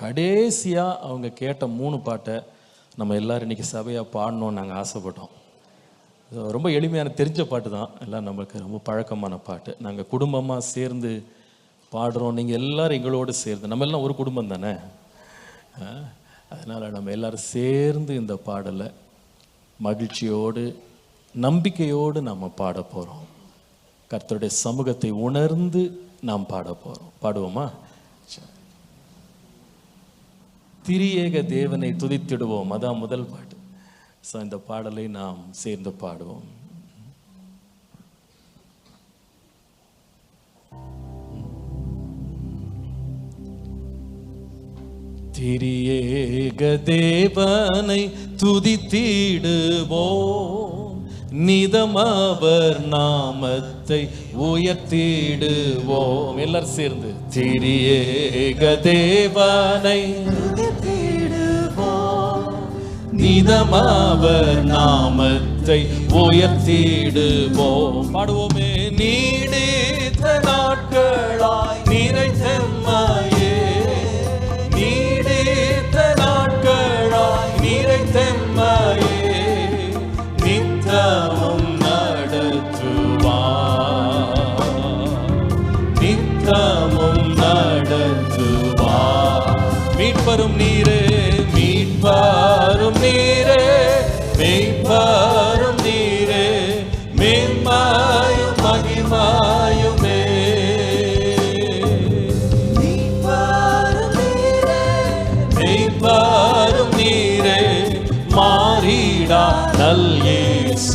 கடைசியாக அவங்க கேட்ட மூணு பாட்டை நம்ம எல்லாரும் இன்னைக்கு சபையாக பாடணும்னு நாங்கள் ஆசைப்பட்டோம். ரொம்ப எளிமையான தெரிஞ்ச பாட்டு தான். எல்லாம் நம்மளுக்கு ரொம்ப பழக்கமான பாட்டு. நாங்கள் குடும்பமாக சேர்ந்து பாடுறோம். நீங்கள் எல்லோரும் எங்களோடு சேர்ந்து. நம்ம எல்லாம் ஒரு குடும்பம் தானே? அதனால் நம்ம எல்லாரும் சேர்ந்து இந்த பாடலை மகிழ்ச்சியோடு நம்பிக்கையோடு நம்ம பாட போகிறோம் கர்த்தருடைய சமூகத்தை உணர்ந்து நாம் பாட போகிறோம் பாடுவோமா சரி. திரியேக தேவனை துதித்திடுவோம். அதான் முதல் பாட்டு. ஸோ இந்த பாடலை நாம் சேர்ந்து பாடுவோம். திரியேக தேவனை துதித்திடுவோம். நிதமவர் நாமத்தை உயர்த்திடுவோம். எல்லாரும் சேர்ந்து. திரியேக தேவனை நிதமவர் நாமத்தை உயர்த்திடுவோம். பாடுவோமே நீடித்த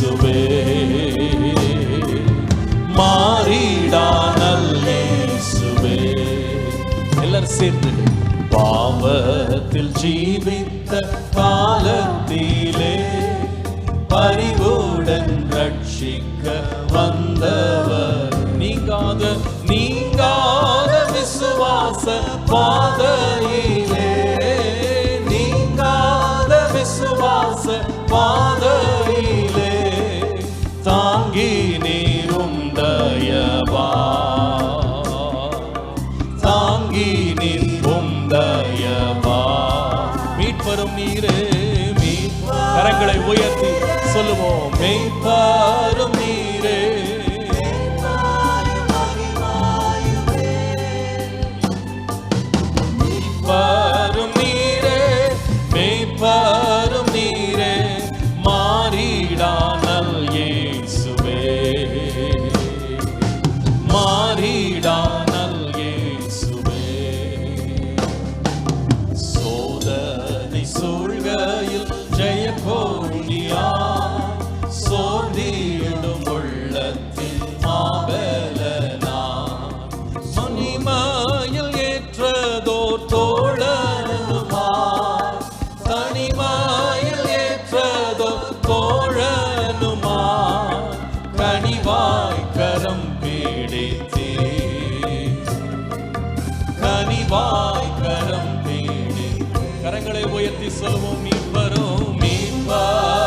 இயேசுவே மாறிடா இயேசுவே எல்லாரும் சேர்ந்து பாவத்தில் ஜீவித்த காலத்திலே பரிவுடன் உயர்த்தி சொல்லுவோம். மெய்ப்பாரும் நீரே. கனிவாய் கரம் தேடி கரங்களை உயர்த்தி சொல்வோம் மீட்பரும் மீட்பாரும்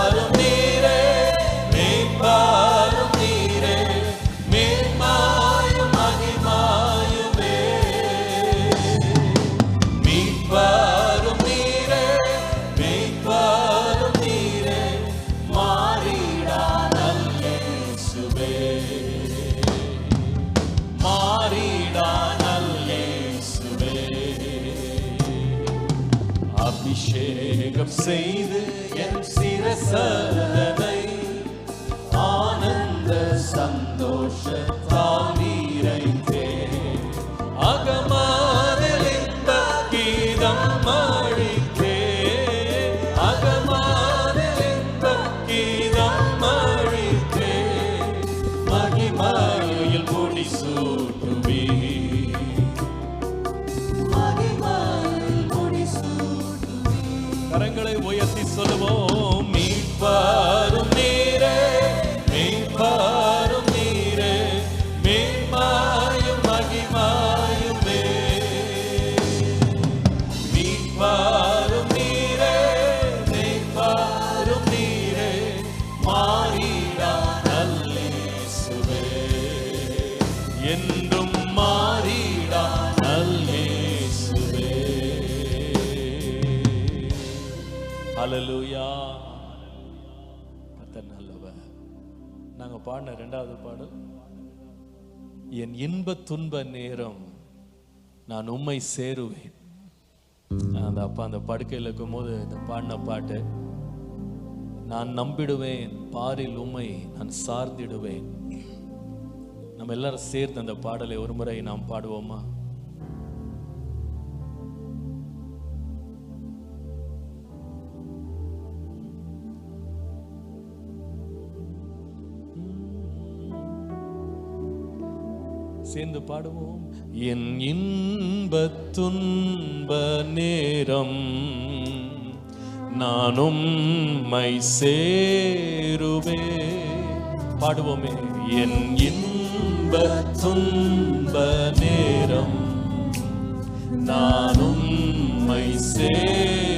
ரெண்டாவது பாடல். என் இன்ப துன்ப நேரம் நான் உம்மை சேருவேன். அந்த அப்பா அந்த படுக்கையில் இருக்கும்போது இந்த பாடின பாட்டு நான் நம்பிடுவேன் பாரில் உண்மை நான் சார்ந்திடுவேன். நம்ம எல்லாரும் சேர்ந்து அந்த பாடலை ஒரு முறை நாம் பாடுவோமா? சேர்ந்து பாடுவோம். என் இன்ப துன்ப நேரம் நானும் மை சேருவே. பாடுவோமே. என் இன்ப துன்ப நேரம் நானும் மை சேரு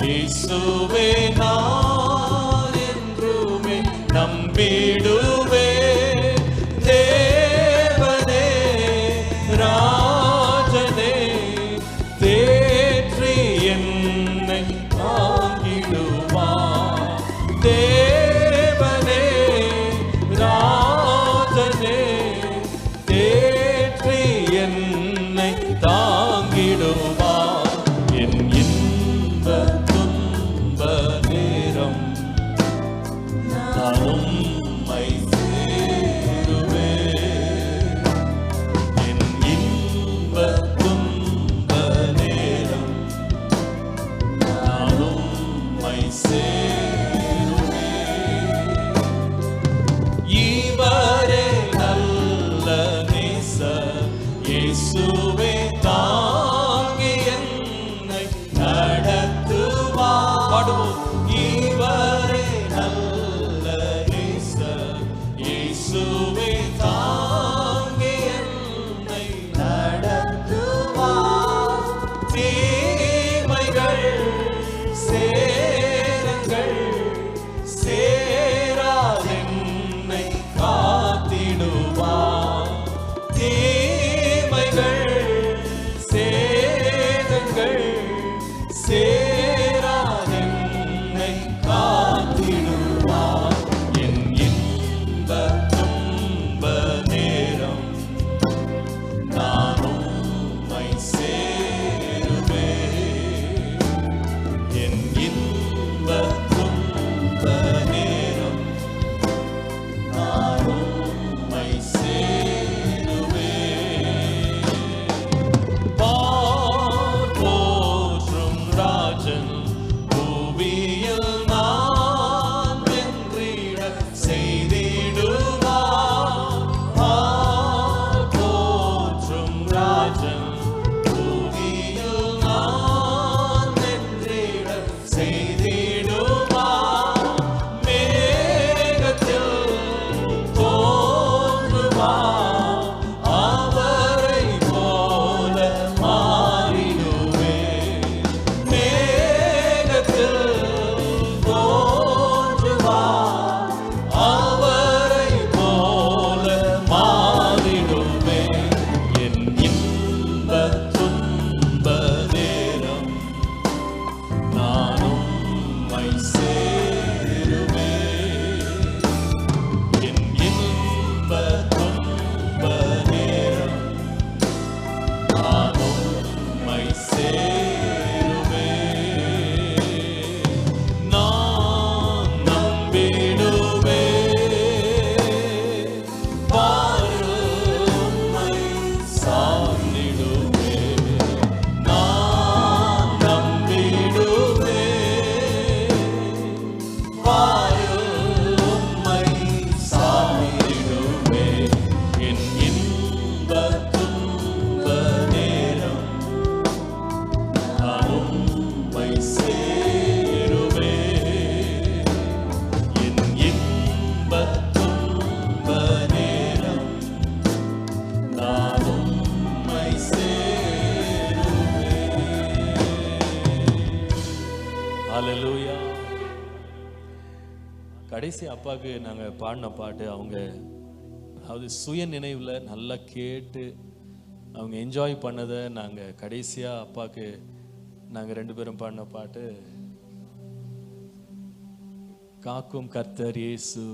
இயேசுவே நான் அப்பாவுக்கு நாங்கள் பாடின பாட்டு அவங்க அதாவது சுய நினைவில் நல்லா கேட்டு அவங்க என்ஜாய் பண்ணதை நாங்கள் கடைசியாக அப்பாவுக்கு நாங்கள் ரெண்டு பேரும் பாடின பாட்டு காக்கும் கர்த்தர் இயேசு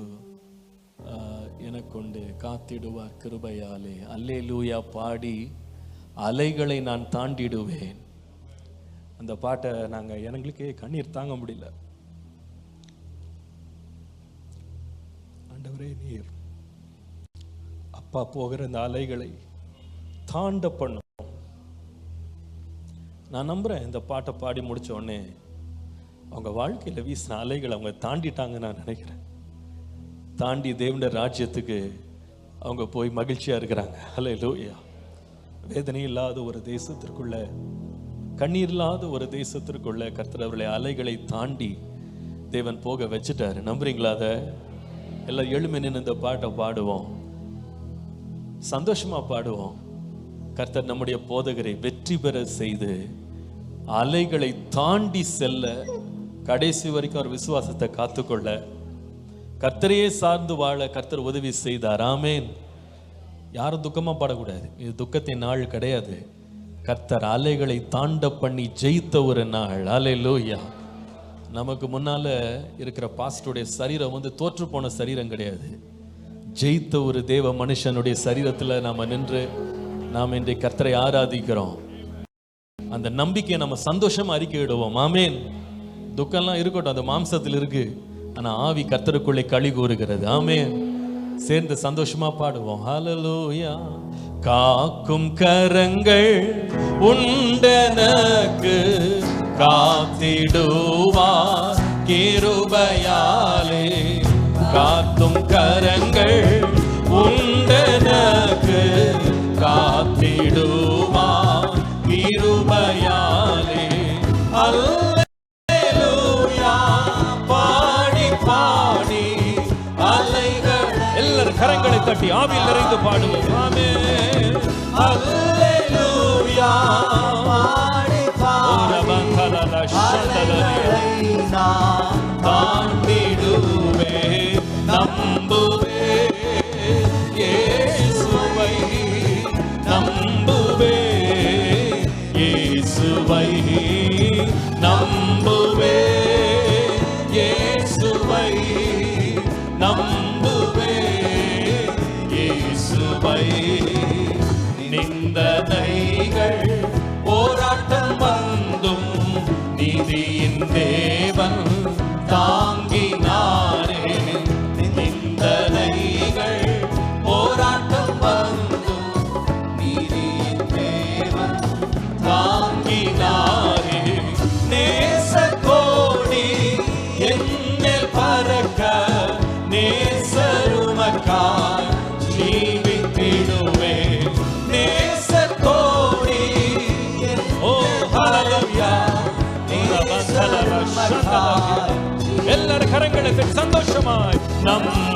ஆஹ், எனக்கொண்டு காத்திடுவார் கிருபையாலே. அல்லே லூயா பாடி அலைகளை நான் தாண்டிடுவேன். அந்த பாட்டை நாங்கள் எங்களுக்கே கண்ணீர் தாங்க முடியல. அப்பா போகிற இந்த அலைகளை தாண்ட பண்ணும். நான் நம்புறேன் இந்த பாட்டை பாடி முடிச்ச உடனே அவங்க வாழ்க்கையில் வீசின அலைகளை அவங்க தாண்டிட்டாங்கன்னு நான் நினைக்கிறேன். தாண்டி தேவன ராஜ்யத்துக்கு அவங்க போய் மகிழ்ச்சியாக இருக்கிறாங்க. ஹலே லூயா வேதனை இல்லாத ஒரு தேசத்திற்குள்ள கண்ணீர் இல்லாத ஒரு தேசத்திற்குள்ள கர்த்தரவர்களை அலைகளை தாண்டி தேவன் போக வச்சுட்டாரு. நம்புறீங்களா அதை? எல்லாம் எழுமி நின்று இந்த பாட்டை பாடுவோம். சந்தோஷமா பாடுவோம். கர்த்தர் நம்முடைய போதகரை வெற்றி பெற செய்து அலைகளை தாண்டி செல்ல கடைசி வரைக்கும் ஒரு விசுவாசத்தை காத்துக்கொள்ள கர்த்தரையே சார்ந்து வாழ கர்த்தர் உதவி செய்தார். ஆமேன். யாரும் துக்கமா பாடக்கூடாது. இது துக்கத்தின் நாள் கிடையாது. கர்த்தர் அலைகளை தாண்ட பண்ணி ஜெயித்த ஒரு நாள். அலை லோய்யா நமக்கு முன்னால இருக்கிற பாஸ்டருடைய சரீரம் வந்து தோற்று போன சரீரம் கிடையாது. ஜெயித்த ஒரு தேவ மனுஷனுடைய சரீரத்துல நாம நின்று நாம் இன்றைய கர்த்தரை ஆராதிக்கிறோம். அந்த நம்பிக்கையை நம்ம சந்தோஷமா அறிக்கையிடுவோம். ஆமேன். துக்கம்லாம் இருக்கட்டும் அந்த மாம்சத்தில் இருக்கு. ஆனா ஆவி கர்த்தருக்குள்ளே கழி கூறுகிறது. ஆமேன். சேர்ந்து சந்தோஷமா பாடுவோம். ஹalleluya காக்கும் கரங்கள் உண்டனக்கு காத்திடுவார். கிருபையாலே காத்தும் கரங்கள் உண்டனக்கு காத்திடுமா? கிருபையாலே. அல்லேலூயா. பாடி பாடி. அலைகள். எல்லாரும் கரங்களை தட்டி ஆவியில் நிறைந்து பாடுவோம். ನಮ್ಮ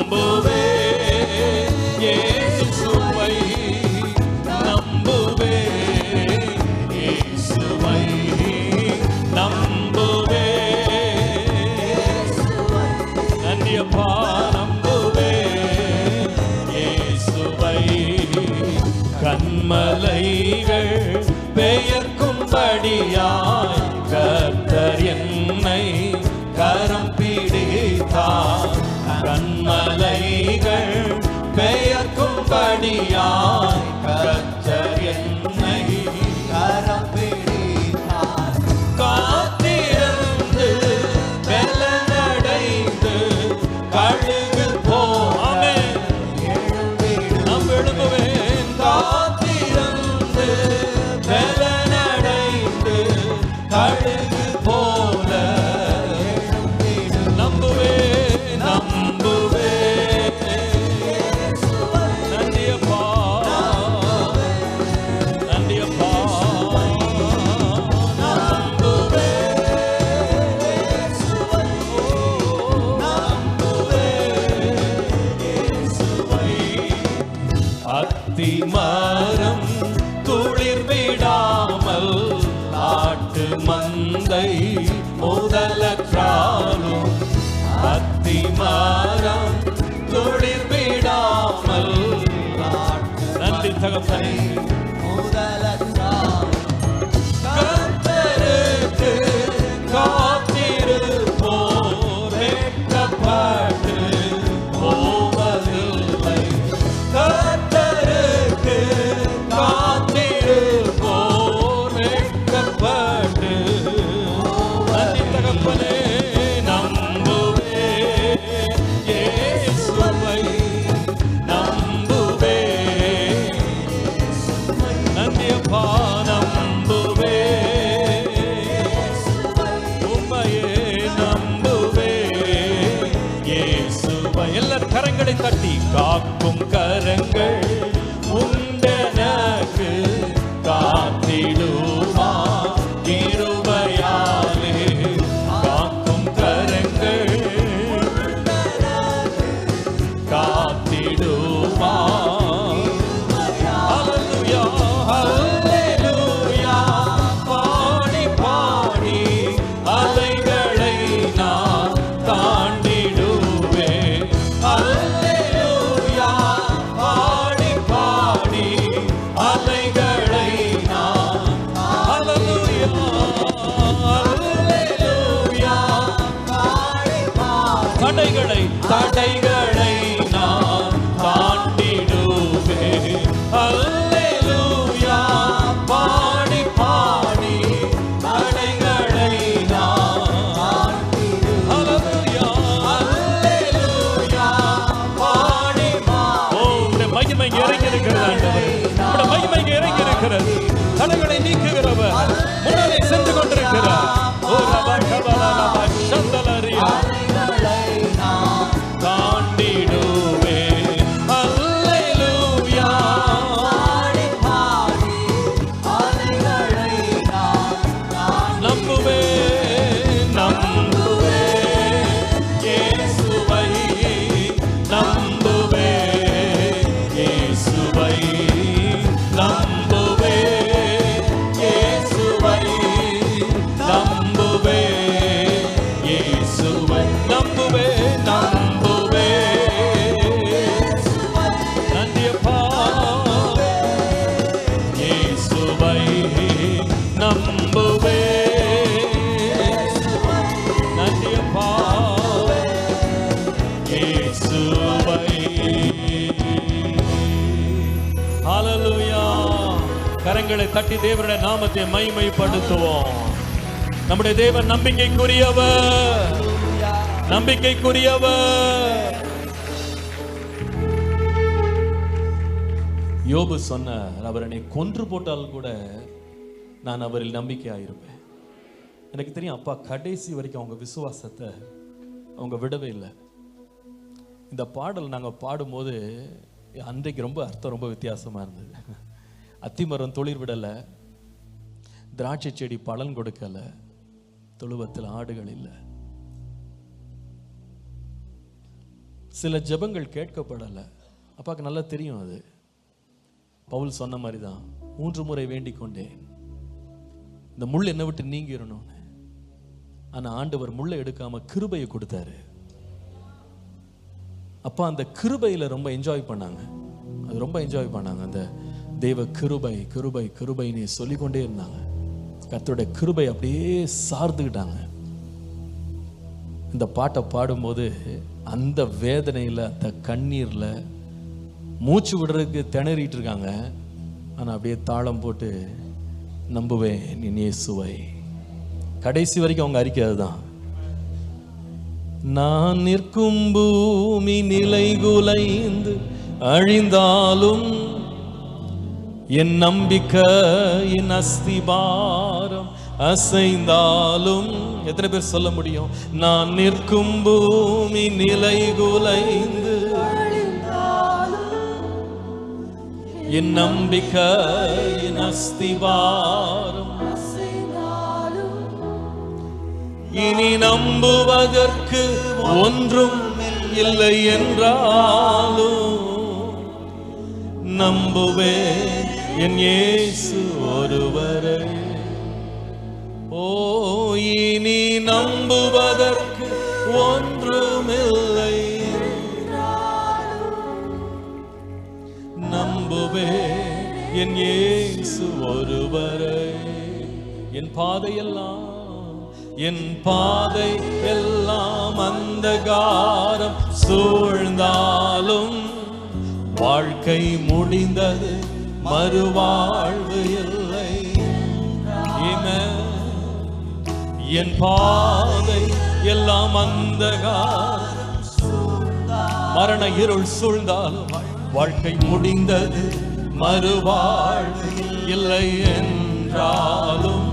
மரம் துளிர் விடாமல் ஆட்டு மந்தை முதலற்றாலும் அத்தி மரம் துளிர் விடாமல் ஆட்டு நன்றி தகப்பனை. காக்கும் தடைகளை தடைகளை. கரங்களை தட்டி தேவனுடைய நாமத்தை மைமைப்படுத்துவோம் நம்முடைய தேவன் நம்பிக்கைக்குரியவர். நம்பிக்கைக்குரியவர். யோபு சொன்னார் அவர் என்னை கொன்று போட்டால் கூட நான் அவரில் நம்பிக்கையாயிருப்பேன். எனக்கு தெரியும் அப்பா கடைசி வரைக்கும் அவங்க விசுவாசத்தை அவங்க விடவே இல்லை. இந்த பாடல் நாங்கள் பாடும்போது அன்றைக்கு ரொம்ப அர்த்தம் ரொம்ப வித்தியாசமாக இருந்தது. அத்திமரம் தொழில் விடலை திராட்சை செடி பலன் கொடுக்கல தொழுவத்தில் ஆடுகள் இல்லை. சில ஜெபங்கள் கேட்கப்படலை. அப்பாவுக்கு நல்லா தெரியும் அது. பவுல் சொன்ன மாதிரி தான் மூன்று முறை வேண்டிக் கொண்டேன். இந்த முள் என்னை விட்டு நீங்கிடணும்னு ஆனால் ஆண்டவர் முள்ளை எடுக்காம கிருபையை கொடுத்தாரு. அப்பா அந்த கிருபையில ரொம்ப என்ஜாய் பண்ணாங்க. அது ரொம்ப என்ஜாய் பண்ணாங்க. அந்த தெய்வ கிருபை கிருபை கிருபைன்னு சொல்லிக்கொண்டே இருந்தாங்க. கர்த்தருடைய கிருபை அப்படியே சார்ந்துக்கிட்டாங்க. இந்த பாட்டை பாடும்போது அந்த வேதனையில் அந்த கண்ணீரில் மூச்சு விடுறதுக்கு திணறிட்டு இருக்காங்க. ஆனால் அப்படியே தாளம் போட்டு நம்புவேன் நீ சுவை கடைசி வரைக்கும் அவங்க அறிக்கை அதுதான். நான் நிற்கும் பூமி நிலை குலைந்து அழிந்தாலும் என் நம்பிக்கையின் அஸ்திபாரம் அசைந்தாலும் எத்தனை பேர் சொல்ல முடியும்? நான் நிற்கும் பூமி நிலை குலைந்து என் நம்பிக்கை என் அஸ்திபாரம் இனி நம்புவதற்கு ஒன்றும் இல்லை என்றாலும் நம்புவேன் என் இயேசு ஒருவரை. ஓ இனி நம்புவதற்கு ஒன்றுமில்லை. இல்லை நம்புவே என் இயேசு ஒருவரை. என் பாதையெல்லாம் என் பாதை எல்லாம் அந்தகாரம் சூழ்ந்தாலும் வாழ்க்கை முடிந்தது. மறுவாழ்வு இல்லை. என் பாதை எல்லாம் அந்தகாரம். மரண இருள் சூழ்ந்தாலும் வாழ்க்கை முடிந்தது. மறுவாழ்வு இல்லை என்றாலும்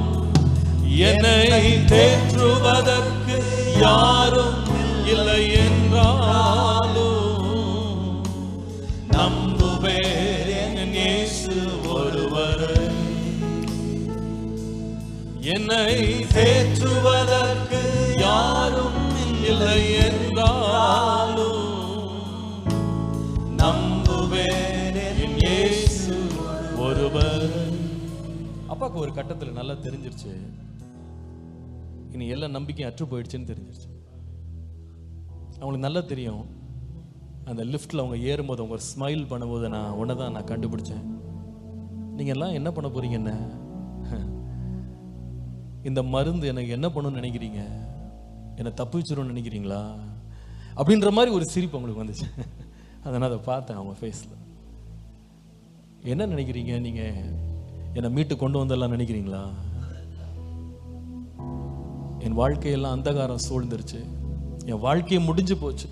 என்னை தேற்றுவதற்கு யாரும் இல்லை என்னை தேற்றுவதற்கு யாரும் இல்லை என்றாலும் நம்புவேன். இயேசு ஒருவர். அப்பாவுக்கு ஒரு கட்டத்தில் நல்லா தெரிஞ்சிருச்சு. இனி எல்லா நம்பிக்கையும் அற்று போயிடுச்சுன்னு தெரிஞ்சிருச்சு. அவங்களுக்கு நல்லா தெரியும். அந்த லிஃப்ட்டில் அவங்க ஏறும்போது அவங்க ஸ்மைல் பண்ணும்போது நான் உன்னை தான் நான் கண்டுபிடிச்சேன். நீங்கள் எல்லாம் என்ன பண்ண போறீங்க என்ன? இந்த மருந்து எனக்கு என்ன பண்ணணும்னு நினைக்கிறீங்க? என்னை தப்பு வச்சிரும்னு நினைக்கிறீங்களா? அப்படின்ற மாதிரி ஒரு சிரிப்பு அவங்களுக்கு வந்துச்சு. அதை நான் அதை பார்த்தேன் அவங்க ஃபேஸில் என்ன நினைக்கிறீங்க நீங்கள் என்னை மீட்டு கொண்டு வந்தெல்லாம் நினைக்கிறீங்களா? என் வாழ்க்கையெல்லாம் அந்தகாரம் சூழ்ந்துருச்சு. என் வாழ்க்கையை முடிஞ்சு போச்சு.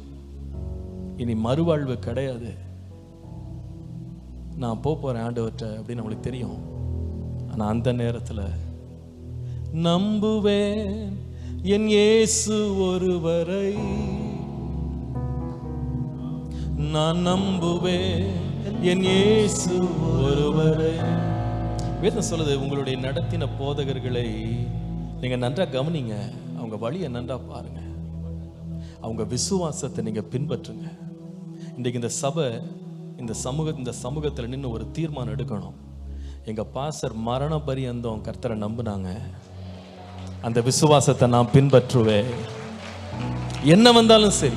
இனி மறுவாழ்வு கிடையாது. நான் போக போகிறேன் ஆண்டவர்கிட்ட அப்படின்னு நம்மளுக்கு தெரியும். ஆனால் அந்த நேரத்தில் நம்புவேன். என் இயேசு ஒருவரை நான் நம்புவேன். என் இயேசு ஒருவரை. வேதம் சொல்லுது உங்களுடைய நடத்தின போதகர்களை நீங்க நன்றா கவனிங்க. அவங்க வழியை நன்றா பாருங்க. அவங்க விசுவாசத்தை நீங்க பின்பற்றுங்க. இன்றைக்கு இந்த சபை இந்த சமூக இந்த சமூகத்தில் நின்று ஒரு தீர்மானம் எடுக்கணும். எங்கள் பாசர் மரண பரியந்தம் கர்த்தரை நம்புனாங்க. அந்த விசுவாசத்தை நான் பின்பற்றுவேன். என்ன வந்தாலும் சரி.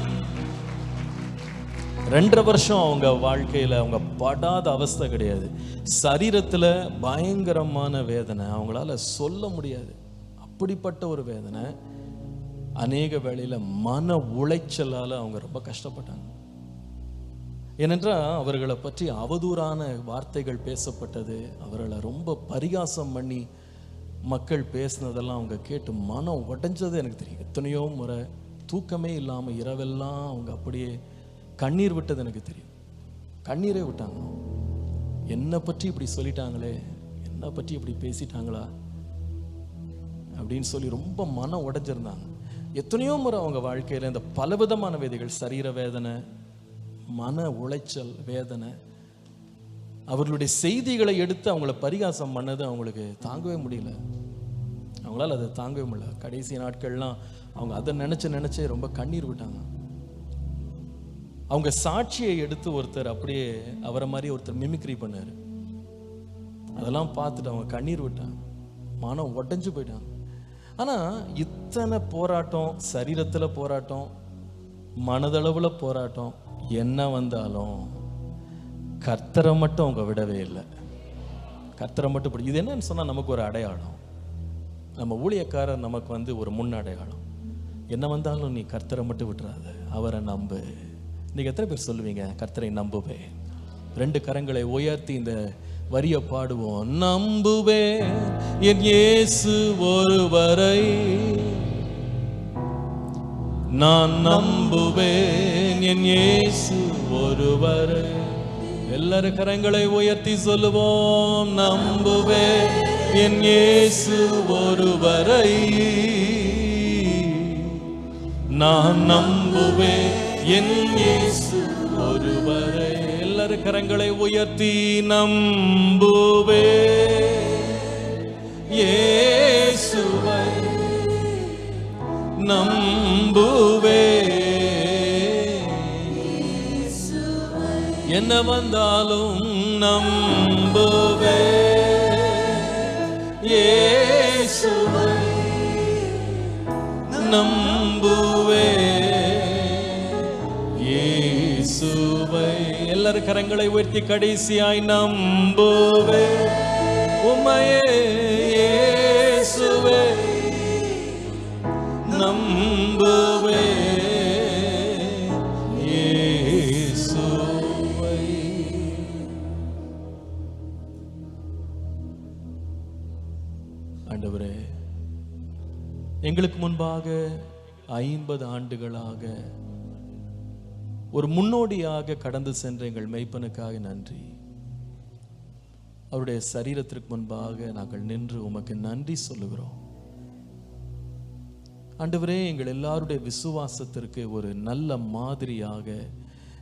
ரெண்டரை வருஷம் அவங்க வாழ்க்கையில அவங்க படாத அவஸ்தை கிடையாது. சரீரத்துல பயங்கரமான வேதனை. அவங்களால சொல்ல முடியாது. அப்படிப்பட்ட ஒரு வேதனை. அநேக வேளையில மன உளைச்சலால அவங்க ரொம்ப கஷ்டப்பட்டாங்க. ஏனென்றால் அவர்களை பற்றி அவதூறான வார்த்தைகள் பேசப்பட்டது. அவர்களை ரொம்ப பரிகாசம் பண்ணி மக்கள் பேசினதெல்லாம் அவங்க கேட்டு மனம் உடைஞ்சது எனக்கு தெரியும். எத்தனையோ முறை தூக்கமே இல்லாமல் இரவெல்லாம் அவங்க அப்படியே கண்ணீர் விட்டது எனக்கு தெரியும். கண்ணீரே விட்டாங்க. என்னை பற்றி இப்படி சொல்லிட்டாங்களே என்னை பற்றி இப்படி பேசிட்டாங்களா அப்படின்னு சொல்லி ரொம்ப மனம் உடைஞ்சிருந்தாங்க. எத்தனையோ முறை அவங்க வாழ்க்கையில் இந்த பலவிதமான வேதைகள் சரீர வேதனை மன உளைச்சல் வேதனை அவர்களுடைய செய்திகளை எடுத்து அவங்கள பரிகாசம் பண்ணது அவங்களுக்கு தாங்கவே முடியல. அவங்களால அதை தாங்கவே முடியல. கடைசி நாட்கள்லாம் அவங்க அதை நினைச்சு நினைச்சே ரொம்ப கண்ணீர் விட்டாங்க. அவங்க சாட்சியை எடுத்து ஒருத்தர் அப்படியே அவரை மாதிரி ஒருத்தர் மிமிக்ரி பண்ணார். அதெல்லாம் பார்த்துட்டு அவங்க கண்ணீர் விட்டாங்க. மனம் உடஞ்சு போயிட்டாங்க. ஆனால் இத்தனை போராட்டம் சரீரத்தில் போராட்டம் மனதளவில் போராட்டம் என்ன வந்தாலும் கர்த்தரை மட்டும் அவங்க விடவே இல்லை. கர்த்தரை மட்டும் பிடி இது என்னன்னு சொன்னால் நமக்கு ஒரு அடையாளம். நம்ம ஊழியக்காரர் நமக்கு வந்து ஒரு முன் அடையாளம். என்ன வந்தாலும் நீ கர்த்தரை மட்டும் விட்டுறாத அவரை நம்பு. நீங்க எத்தனை பேர் சொல்லுவீங்க கர்த்தரை நம்புவே ரெண்டு கரங்களை உயர்த்தி இந்த வரிய பாடுவோம். நம்புவே என் இயேசு ஒருவரை. நான் நம்புவேன் என் இயேசு ஒருவரை. எல்லாரும் கரங்களை உயர்த்தி சொல்லுவோம் நம்புவே. என் இயேசு ஒருவரை. நான் நம்புவே. என் இயேசு ஒருவரை. எல்லாரும் கரங்களை உயர்த்தி நம்புவே. இயேசுவை நம்புவே. என்ன வந்தாலும் நம்புவே. ஏசுவை நம்புவே. இயேசுவை எல்லாரும் கரங்களை உயர்த்தி கடைசியாய் நம்புவே. உமையே இயேசுவே நம்புவே. எங்களுக்கு முன்பாக ஐம்பது ஆண்டுகளாக ஒரு முன்னோடியாக கடந்து சென்ற எங்கள் மெய்ப்பனுக்காக நன்றி. அவருடைய சரீரத்திற்கு முன்பாக நாங்கள் நின்று உமக்கு நன்றி சொல்லுகிறோம். ஆண்டவரே எங்கள் எல்லாருடைய விசுவாசத்திற்கு ஒரு நல்ல மாதிரியாக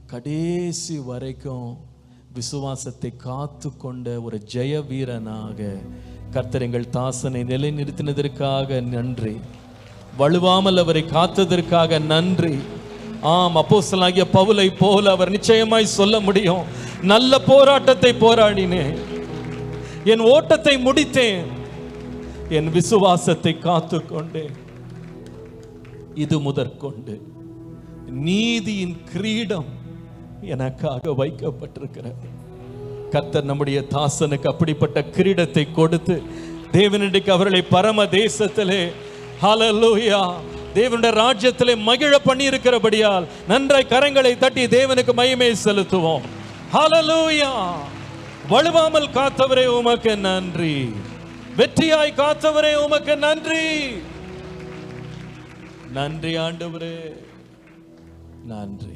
கடைசி வரைக்கும் விசுவாசத்தை காத்து கொண்ட ஒரு ஜெய வீரனாக கர்த்தர் எங்கள் தாசனை நிலைநிறுத்தினதற்காக நன்றி. வலுவாமல் அவரை காத்ததற்காக நன்றி. ஆம் அப்போசலாகிய பவுலை போல அவர் நிச்சயமாய் சொல்ல முடியும். நல்ல போராட்டத்தை போராடினேன் என் ஓட்டத்தை முடித்தேன். என் விசுவாசத்தை காத்து கொண்டேன் இது முதற்கொண்டு. நீதியின் கிரீடம் எனக்காக வைக்கப்பட்டிருக்கிறது. கத்தர் நம்முடைய தாசனுக்கு அப்படிப்பட்ட கிரீடத்தை கொடுத்து தேவனுக்கு அவர்களை பரம தேசத்திலே ஹலலூயா தேவனுடைய ராஜ்யத்திலே மகிழ பண்ணி இருக்கிறபடியால் நன்றாய் கரங்களை தட்டி தேவனுக்கு மகிமை செலுத்துவோம். ஹலலூயா வலுவாமல் காத்தவரே உமக்கு நன்றி. வெற்றியாய் காத்தவரே உமக்கு நன்றி. நன்றி ஆண்டவரே. நன்றி.